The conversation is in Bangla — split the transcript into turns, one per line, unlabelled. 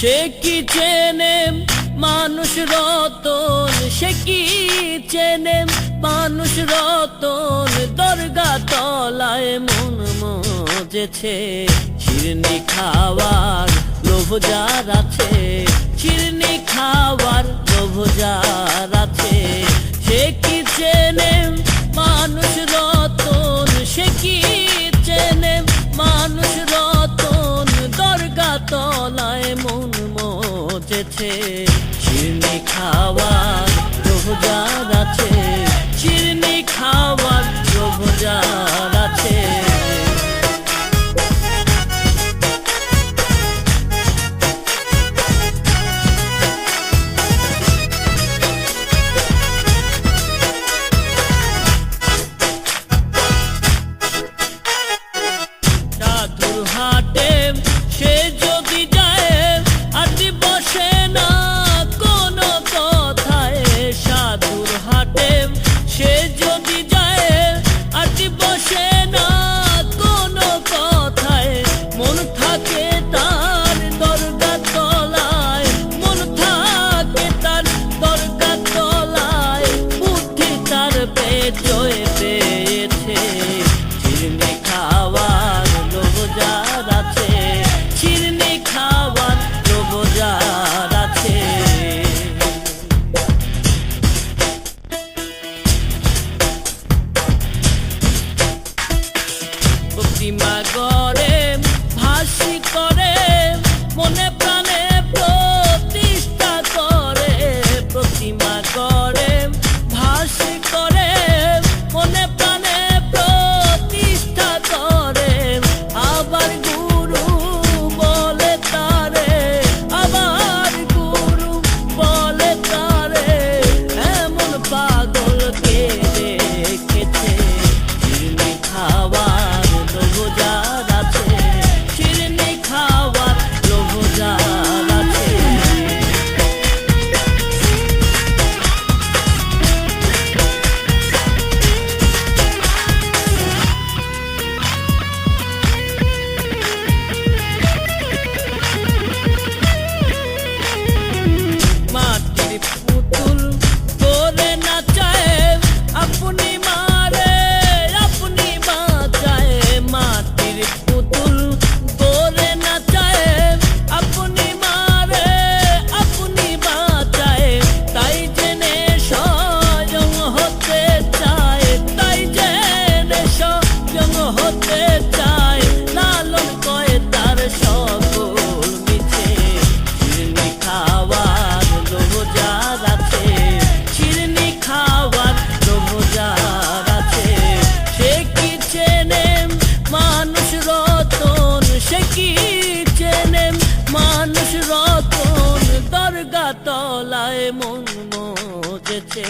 চেনে মানুষ রতন? সে কি চেনে মানুষ রতন? দরগা তলায় মন মজেছে। চিরনি খাওয়ার লোভ যার আছে। চিরনি খাওয়ার লোভ যার আছে। মজেছে শিরনি খাওয়ার গড়ে ভাসি করে, মনে প্রাণে প্রতিষ্ঠা করে, প্রতিমা ভাসি করে, মনে প্রাণে প্রতিষ্ঠা করে। আবার গুরু বলে তারে চিরনি খাওয়ার হতে চায়, লালন কয় তার সকল মিছে। চিরনি খাওয়ার যার আছে চিরনি খাওয়ার যার আছে। সে মানুষ রতন, সে কি চেনে মানুষ রতন? দরগা তলায় মন মজেছে।